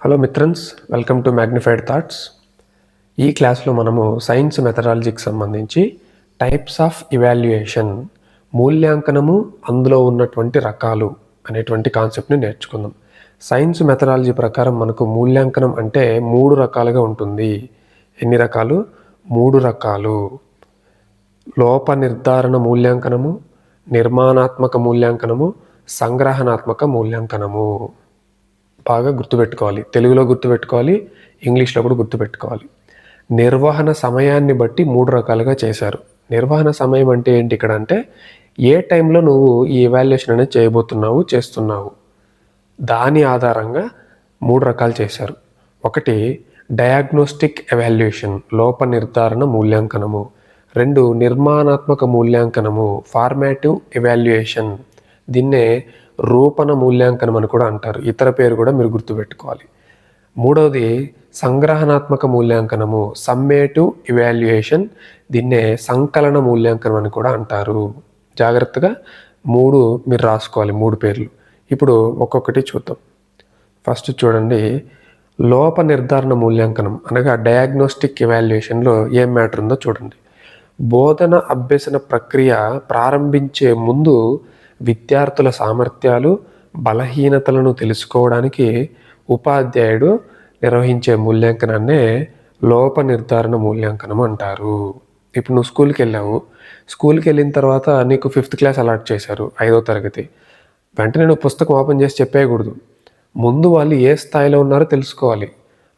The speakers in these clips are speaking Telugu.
హలో మిత్రన్స్ వెల్కమ్ టు మ్యాగ్నిఫైడ్ థాట్స్ ఈ క్లాస్లో మనము సైన్స్ మెథడాలజీకి సంబంధించి టైప్స్ ఆఫ్ ఇవాల్యుయేషన్ మూల్యాంకనము అందులో ఉన్నటువంటి రకాలు అనేటువంటి కాన్సెప్ట్ని నేర్చుకుందాం. సైన్స్ మెథడాలజీ ప్రకారం మనకు మూల్యాంకనం అంటే మూడు రకాలుగా ఉంటుంది. ఎన్ని రకాలు? మూడు రకాలు. లోప నిర్ధారణ మూల్యాంకనము నిర్మాణాత్మక మూల్యాంకనము సంగ్రహణాత్మక మూల్యాంకనము. బాగా గుర్తుపెట్టుకోవాలి. తెలుగులో గుర్తుపెట్టుకోవాలి ఇంగ్లీష్లో కూడా గుర్తుపెట్టుకోవాలి. నిర్వహణ సమయాన్ని బట్టి మూడు రకాలుగా చేశారు. నిర్వహణ సమయం అంటే ఏంటి ఇక్కడ అంటే ఏ టైంలో నువ్వు ఈ ఎవాల్యుయేషన్ అనేది చేయబోతున్నావు చేస్తున్నావు దాని ఆధారంగా మూడు రకాలు చేశారు. ఒకటి డయాగ్నోస్టిక్ ఎవాల్యుయేషన్ లోప నిర్ధారణ మూల్యాంకనము. రెండు నిర్మాణాత్మక మూల్యాంకనము ఫార్మాటివ్ ఎవాల్యుయేషన్ దీన్నే రూపణ మూల్యాంకనం అని కూడా అంటారు. ఇతర పేరు కూడా మీరు గుర్తుపెట్టుకోవాలి. మూడవది సంగ్రహణాత్మక మూల్యాంకనము. సమ్మేటివ్ ఇవాల్యుయేషన్ దీన్నే సంకలన మూల్యాంకనం అని కూడా అంటారు. జాగ్రత్తగా మూడు మీరు రాసుకోవాలి మూడు పేర్లు. ఇప్పుడు ఒక్కొక్కటి చూద్దాం. ఫస్ట్ చూడండి. లోప నిర్ధారణ మూల్యాంకనం అనగా డయాగ్నోస్టిక్ ఇవాల్యుయేషన్లో ఏం మ్యాటర్ ఉందో చూడండి. బోధన అభ్యసన ప్రక్రియ ప్రారంభించే ముందు విద్యార్థుల సామర్థ్యాలు బలహీనతలను తెలుసుకోవడానికి ఉపాధ్యాయుడు నిర్వహించే మూల్యాంకనాన్నే లోప నిర్ధారణ మూల్యాంకనం అంటారు. ఇప్పుడు నువ్వు స్కూల్కి వెళ్ళావు. స్కూల్కి వెళ్ళిన తర్వాత నీకు ఫిఫ్త్ క్లాస్ అలాట్ చేశారు ఐదో తరగతి. వెంటనే నువ్వు పుస్తకం ఓపెన్ చేసి చెప్పేయకూడదు. ముందు వాళ్ళు ఏ స్థాయిలో ఉన్నారో తెలుసుకోవాలి.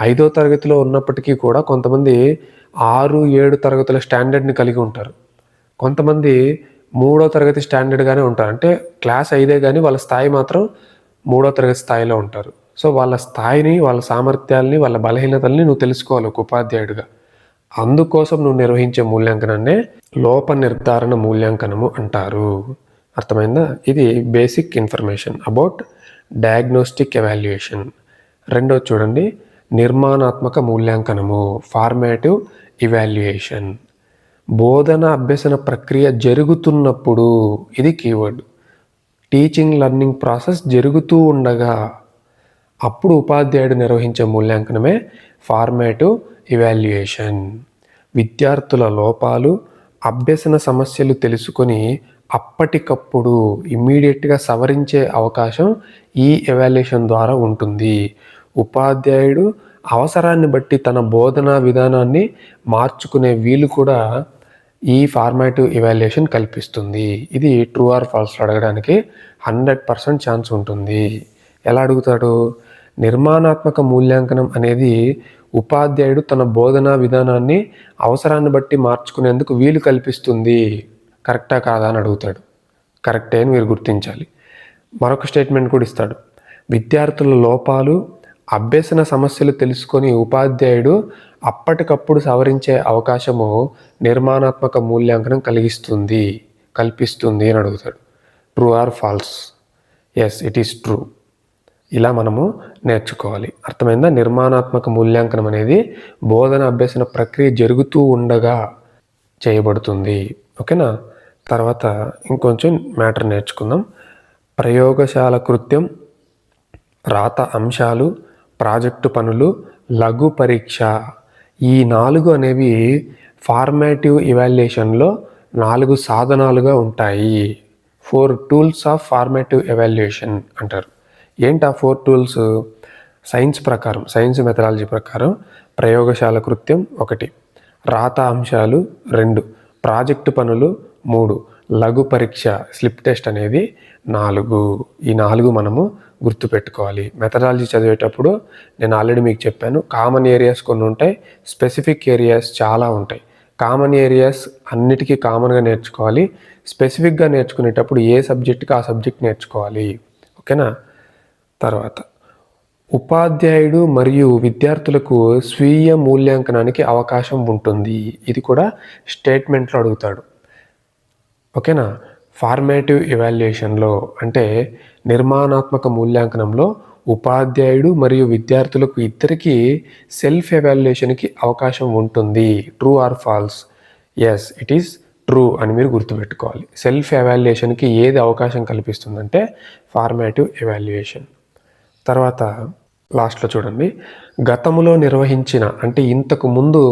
ఐదో తరగతిలో ఉన్నప్పటికీ కూడా కొంతమంది ఆరు ఏడు తరగతుల స్టాండర్డ్ని కలిగి ఉంటారు. కొంతమంది మూడో తరగతి స్టాండర్డ్గానే ఉంటారు. అంటే క్లాస్ ఐదే కానీ వాళ్ళ స్థాయి మాత్రం మూడో తరగతి స్థాయిలో ఉంటారు. సో వాళ్ళ స్థాయిని వాళ్ళ సామర్థ్యాల్ని వాళ్ళ బలహీనతల్ని నువ్వు తెలుసుకోవాలి ఒక ఉపాధ్యాయుడిగా. అందుకోసం నువ్వు నిర్వహించే మూల్యాంకనాన్నే లోప నిర్ధారణ మూల్యాంకనము అంటారు. అర్థమైందా? ఇది basic information about diagnostic evaluation రెండో చూడండి నిర్మాణాత్మక మూల్యాంకనము ఫార్మాటివ్ ఇవాల్యుయేషన్ బోధన అభ్యసన ప్రక్రియ జరుగుతున్నప్పుడు ఇది కీవర్డ్. టీచింగ్ లెర్నింగ్ ప్రాసెస్ జరుగుతూ ఉండగా అప్పుడు ఉపాధ్యాయుడు నిర్వహించే మూల్యాంకనమే ఫార్మేటివ్ ఇవాల్యుయేషన్ విద్యార్థుల లోపాలు అభ్యసన సమస్యలు తెలుసుకొని అప్పటికప్పుడు ఇమ్మీడియట్గా సవరించే అవకాశం ఈ ఎవాల్యుయేషన్ ద్వారా ఉంటుంది. ఉపాధ్యాయుడు అవసరాన్ని బట్టి తన బోధనా విధానాన్ని మార్చుకునే వీలు కూడా ఈ ఫార్మాటివ్ ఇవాల్యుయేషన్ కల్పిస్తుంది. ఇది ట్రూ ఆర్ ఫాల్స్ అడగడానికి హండ్రెడ్ పర్సెంట్ ఛాన్స్ ఉంటుంది. ఎలా అడుగుతాడు? నిర్మాణాత్మక మూల్యాంకనం అనేది ఉపాధ్యాయుడు తన బోధనా విధానాన్ని అవసరాన్ని బట్టి మార్చుకునేందుకు వీలు కల్పిస్తుంది. కరెక్టా కాదా అని అడుగుతాడు. కరెక్టే అని మీరు గుర్తించాలి. మరొక స్టేట్మెంట్ కూడా ఇస్తాడు. విద్యార్థుల లోపాలు అభ్యసన సమస్యలు తెలుసుకొని ఉపాధ్యాయుడు అప్పటికప్పుడు సవరించే అవకాశము నిర్మాణాత్మక మూల్యాంకనం కలిగిస్తుంది కల్పిస్తుంది అని అడుగుతాడు. True or false yes it is true ఇలా మనము నేర్చుకోవాలి. అర్థమైందా? నిర్మాణాత్మక మూల్యాంకనం అనేది బోధన అభ్యసన ప్రక్రియ జరుగుతూ ఉండగా చేయబడుతుంది. ఓకేనా? తర్వాత ఇంకొంచెం మ్యాటర్ నేర్చుకుందాం. ప్రయోగశాల కృత్యం రాత అంశాలు ప్రాజెక్టు పనులు లఘు పరీక్ష. ఈ నాలుగు అనేవి ఫార్మేటివ్ ఇవాల్యుయేషన్లో నాలుగు సాధనాలుగా ఉంటాయి. Four tools of formative evaluation అంటారు. ఏంటి ఆ ఫోర్ టూల్స్ సైన్స్ ప్రకారం సైన్స్ మెథడాలజీ ప్రకారం ప్రయోగశాల కృత్యం ఒకటి రాత అంశాలు రెండు ప్రాజెక్టు పనులు మూడు లఘు పరీక్ష స్లిప్ టెస్ట్ అనేది నాలుగు. ఈ నాలుగు మనము గుర్తుపెట్టుకోవాలి. మెథడాలజీ చదివేటప్పుడు నేను ఆల్రెడీ మీకు చెప్పాను కామన్ ఏరియాస్ కొన్ని ఉంటాయి స్పెసిఫిక్ ఏరియాస్ చాలా ఉంటాయి. కామన్ ఏరియాస్ అన్నిటికీ కామన్గా నేర్చుకోవాలి. స్పెసిఫిక్గా నేర్చుకునేటప్పుడు ఏ సబ్జెక్ట్కి ఆ సబ్జెక్ట్ నేర్చుకోవాలి. ఓకేనా? తర్వాత ఉపాధ్యాయుడు మరియు విద్యార్థులకు స్వీయ మూల్యాంకనానికి అవకాశం ఉంటుంది. ఇది కూడా స్టేట్మెంట్లో అడుగుతాడు. ఓకేనా? ఫార్మేటివ్ ఇవాల్యుయేషన్లో అంటే నిర్మాణాత్మక మూల్యాంకనంలో ఉపాధ్యాయుడు మరియు విద్యార్థులకు ఇద్దరికీ సెల్ఫ్ ఎవాల్యుయేషన్కి అవకాశం ఉంటుంది. True or false? Yes it is true అని మీరు గుర్తుపెట్టుకోవాలి. సెల్ఫ్ ఎవాల్యుయేషన్కి ఏది అవకాశం కల్పిస్తుందంటే ఫార్మాటివ్ ఎవాల్యుయేషన్. తర్వాత లాస్ట్లో చూడండి. గతంలో నిర్వహించిన అంటే ఇంతకు ముందు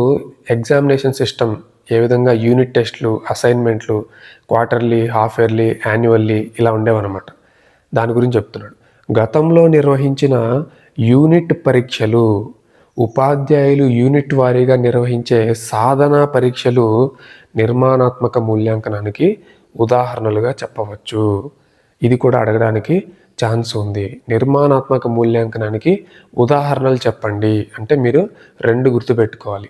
ఎగ్జామినేషన్ సిస్టమ్ ఏ విధంగా యూనిట్ టెస్ట్లు అసైన్మెంట్లు క్వార్టర్లీ హాఫ్ ఇయర్లీ యాన్యువల్లీ ఇలా ఉండేవన్నమాట. దాని గురించి చెప్తున్నాడు. గతంలో నిర్వహించిన యూనిట్ పరీక్షలు ఉపాధ్యాయులు యూనిట్ వారీగా నిర్వహించే సాధనా పరీక్షలు నిర్మాణాత్మక మూల్యాంకనానికి ఉదాహరణలుగా చెప్పవచ్చు. ఇది కూడా అడగడానికి ఛాన్స్ ఉంది. నిర్మాణాత్మక మూల్యాంకనానికి ఉదాహరణలు చెప్పండి. అంటే మీరు రెండు గుర్తుపెట్టుకోవాలి.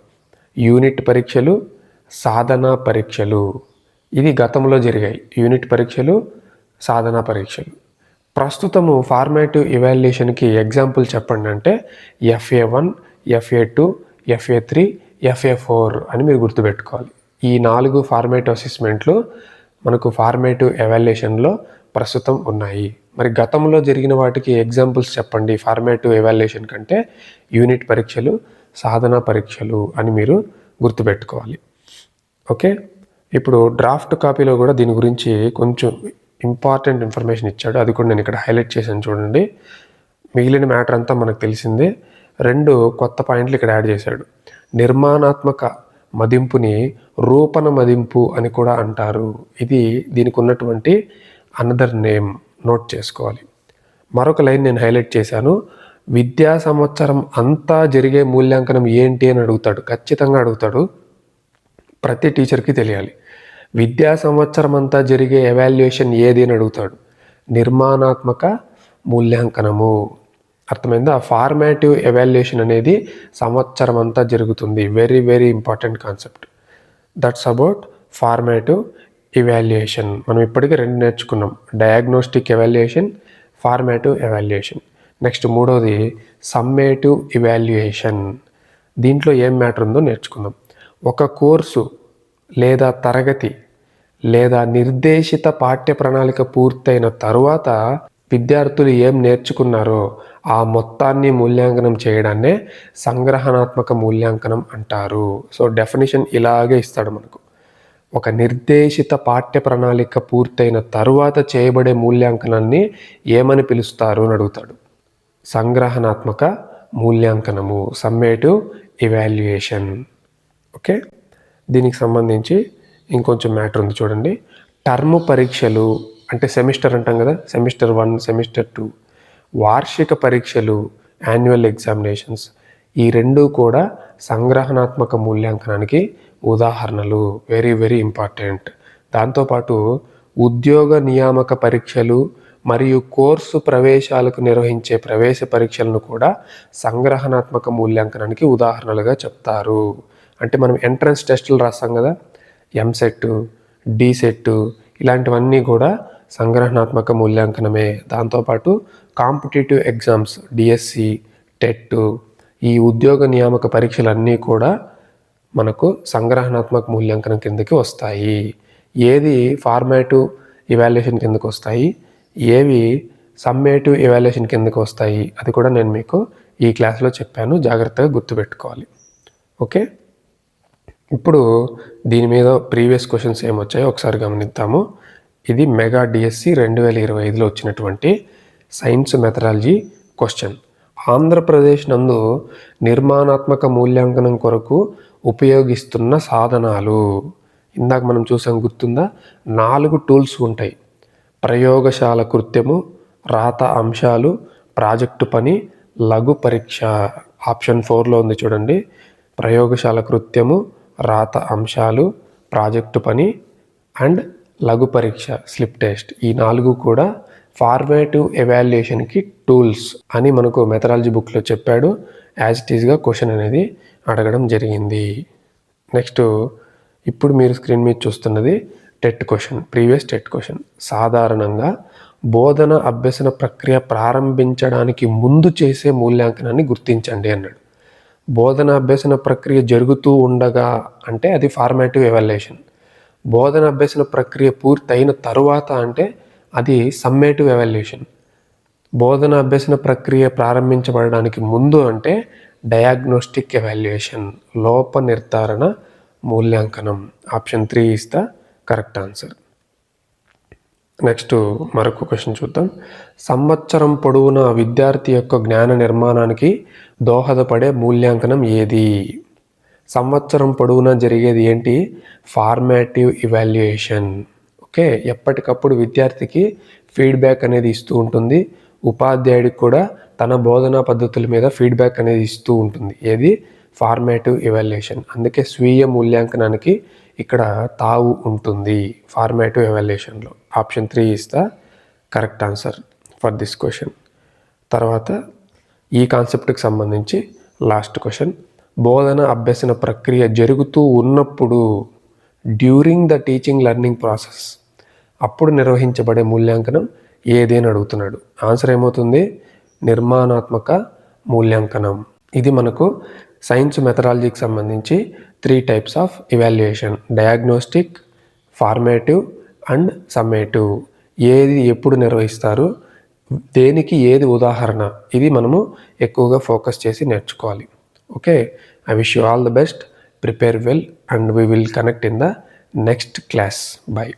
యూనిట్ పరీక్షలు సాధనా పరీక్షలు. ఇది గతంలో జరిగాయి. యూనిట్ పరీక్షలు సాధనా పరీక్షలు. ప్రస్తుతము ఫార్మేటివ్ ఇవాల్యుయేషన్కి ఎగ్జాంపుల్ చెప్పండి అంటే FA one FA two FA three FA four అని మీరు గుర్తుపెట్టుకోవాలి. ఈ నాలుగు ఫార్మేటివ్ అసెస్మెంట్లు మనకు ఫార్మేటివ్ ఎవాల్యుయేషన్లో ప్రస్తుతం ఉన్నాయి. మరి గతంలో జరిగిన వాటికి ఎగ్జాంపుల్స్ చెప్పండి. ఫార్మేటివ్ ఎవాల్యుయేషన్ కంటే యూనిట్ పరీక్షలు సాధన పరీక్షలు అని మీరు గుర్తుపెట్టుకోవాలి. ఓకే? ఇప్పుడు డ్రాఫ్ట్ కాపీలో కూడా దీని గురించి కొంచెం ఇంపార్టెంట్ ఇన్ఫర్మేషన్ ఇచ్చాడు. అది కూడా నేను ఇక్కడ హైలైట్ చేశాను చూడండి. మిగిలిన మ్యాటర్ అంతా మనకు తెలిసిందే. రెండు కొత్త పాయింట్లు ఇక్కడ యాడ్ చేశాడు. నిర్మాణాత్మక మదింపుని రూపణ మదింపు అని కూడా అంటారు. ఇది దీనికి ఉన్నటువంటి అనదర్ నేమ్ నోట్ చేసుకోవాలి. మరొక లైన్ నేను హైలైట్ చేశాను. విద్యా సంవత్సరం అంతా జరిగే మూల్యాంకనం ఏంటి అని అడుగుతాడు. ఖచ్చితంగా అడుగుతాడు. ప్రతి టీచర్కి తెలియాలి. విద్యా సంవత్సరం అంతా జరిగే ఎవాల్యుయేషన్ ఏది అని అడుగుతాడు. నిర్మాణాత్మక మూల్యాంకనము. అర్థమైందా? ఫార్మాటివ్ ఎవాల్యుయేషన్ అనేది సంవత్సరం అంతా జరుగుతుంది. Very very important concept. That's about formative evaluation మనం ఇప్పటికీ రెండు నేర్చుకున్నాం. Diagnostic evaluation formative evaluation. Next మూడవది సమ్మేటివ్ ఇవాల్యుయేషన్ దీంట్లో ఏం మ్యాటర్ ఉందో నేర్చుకుందాం. ఒక కోర్సు లేదా తరగతి లేదా నిర్దేశిత పాఠ్య ప్రణాళిక పూర్తయిన తరువాత విద్యార్థులు ఏం నేర్చుకున్నారో ఆ మొత్తాన్ని మూల్యాంకనం చేయడాన్నే సంగ్రహణాత్మక మూల్యాంకనం అంటారు. సో డెఫినేషన్ ఇలాగే ఇస్తాడు మనకు. ఒక నిర్దేశిత పాఠ్య ప్రణాళిక పూర్తయిన తరువాత చేయబడే మూల్యాంకనాన్ని ఏమని పిలుస్తారు అని అడుగుతాడు. సంగ్రహణాత్మక మూల్యాంకనము సమ్మేటివ్ ఇవాల్యుయేషన్. ఓకే? దీనికి సంబంధించి ఇంకొంచెం మ్యాటర్ ఉంది చూడండి. టర్మ్ పరీక్షలు అంటే సెమిస్టర్ అంటాం కదా? Semester one semester two. వార్షిక పరీక్షలు యాన్యువల్ ఎగ్జామినేషన్స్ ఈ రెండు కూడా సంగ్రహణాత్మక మూల్యాంకనానికి ఉదాహరణలు. Very very important. దాంతోపాటు ఉద్యోగ నియామక పరీక్షలు మరియు కోర్సు ప్రవేశాలకు నిర్వహించే ప్రవేశ పరీక్షలను కూడా సంగ్రహణాత్మక మూల్యాంకనానికి ఉదాహరణలుగా చెప్తారు. అంటే మనం ఎంట్రన్స్ టెస్టులు రాస్తాం కదా ఎంసెట్ డీసెట్ ఇలాంటివన్నీ కూడా సంగ్రహణాత్మక మూల్యాంకనమే. దాంతోపాటు కాంపిటేటివ్ ఎగ్జామ్స్ డిఎస్సి టెట్ ఈ ఉద్యోగ నియామక పరీక్షలన్నీ కూడా మనకు సంగ్రహణాత్మక మూల్యాంకనం కిందకి వస్తాయి. ఏది ఫార్మేటివ్ ఇవాల్యుయేషన్ కిందకు వస్తాయి ఏవి సమ్మేటివ్ ఇవాల్యుయేషన్ కిందకు వస్తాయి అది కూడా నేను మీకు ఈ క్లాస్లో చెప్పాను. జాగ్రత్తగా గుర్తుపెట్టుకోవాలి. ఓకే? ఇప్పుడు దీని మీద ప్రీవియస్ క్వశ్చన్స్ ఏమొచ్చాయో ఒకసారి గమనిద్దాము. ఇది మెగా డిఎస్సి రెండు వేల ఇరవై ఐదులో వచ్చినటువంటి సైన్స్ మెథడాలజీ క్వశ్చన్. ఆంధ్రప్రదేశ్ నందు నిర్మాణాత్మక మూల్యాంకనం కొరకు ఉపయోగిస్తున్న సాధనాలు. ఇందాక మనం చూసాం గుర్తుందా? నాలుగు టూల్స్ ఉంటాయి. ప్రయోగశాల కృత్యము రాత అంశాలు ప్రాజెక్టు పని లఘు పరీక్ష. ఆప్షన్ ఫోర్లో ఉంది చూడండి. ప్రయోగశాల కృత్యము రాత అంశాలు ప్రాజెక్టు పని అండ్ లఘు పరీక్ష స్లిప్ టెస్ట్. ఈ నాలుగు కూడా ఫార్మేటివ్ ఎవాల్యుయేషన్కి టూల్స్ అని మనకు మెథడాలజీ బుక్లో చెప్పాడు. యాజ్ ఇట్ ఈస్గా క్వశ్చన్ అనేది అడగడం జరిగింది. నెక్స్ట్ ఇప్పుడు మీరు స్క్రీన్ మీద చూస్తున్నది TET question previous TET question. సాధారణంగా బోధన అభ్యసన ప్రక్రియ ప్రారంభించడానికి ముందు చేసే మూల్యాంకనాన్ని గుర్తించండి అన్నాడు. బోధన అభ్యసన ప్రక్రియ జరుగుతూ ఉండగా అంటే అది ఫార్మాటివ్ ఎవాల్యుయేషన్. బోధన అభ్యసన ప్రక్రియ పూర్తయిన తరువాత అంటే అది సమ్మేటివ్ ఎవాల్యుయేషన్. బోధన అభ్యసన ప్రక్రియ ప్రారంభించబడడానికి ముందు అంటే డయాగ్నోస్టిక్ ఎవాల్యుయేషన్ లోప నిర్ధారణ మూల్యాంకనం. Option three is the correct answer. Next మరొక క్వశ్చన్ చూద్దాం. సంవత్సరం పొడవునా విద్యార్థి యొక్క జ్ఞాన నిర్మాణానికి దోహదపడే మూల్యాంకనం ఏది? సంవత్సరం పొడవునా జరిగేది ఏంటి? Formative evaluation. ఓకే ఎప్పటికప్పుడు విద్యార్థికి ఫీడ్బ్యాక్ అనేది ఇస్తూ ఉంటుంది. ఉపాధ్యాయుడికి కూడా తన బోధనా పద్ధతుల మీద ఫీడ్బ్యాక్ అనేది ఇస్తూ ఉంటుంది. ఏది? Formative evaluation. అందుకే స్వీయ మూల్యాంకనానికి ఇక్కడ తావు ఉంటుంది formative ఎవాల్యుయేషన్లో option three is the correct answer for this question. తర్వాత ఈ కాన్సెప్ట్కి సంబంధించి లాస్ట్ క్వశ్చన్. బోధన అభ్యసన ప్రక్రియ జరుగుతూ ఉన్నప్పుడు during the teaching learning process అప్పుడు నిర్వహించబడే మూల్యాంకనం ఏది అని అడుగుతున్నాడు. ఆన్సర్ ఏమవుతుంది? నిర్మాణాత్మక మూల్యాంకనం. ఇది మనకు సైన్స్ మెథడాలజీకి సంబంధించి three types of evaluation. Diagnostic formative and summative ఏది ఎప్పుడు నిర్వహిస్తారు? దేనికి ఏది ఉదాహరణ? ఇది మనము ఎక్కువగా ఫోకస్ చేసి నేర్చుకోవాలి. Okay? I wish you all the best. Prepare well and we will connect in the next class. Bye.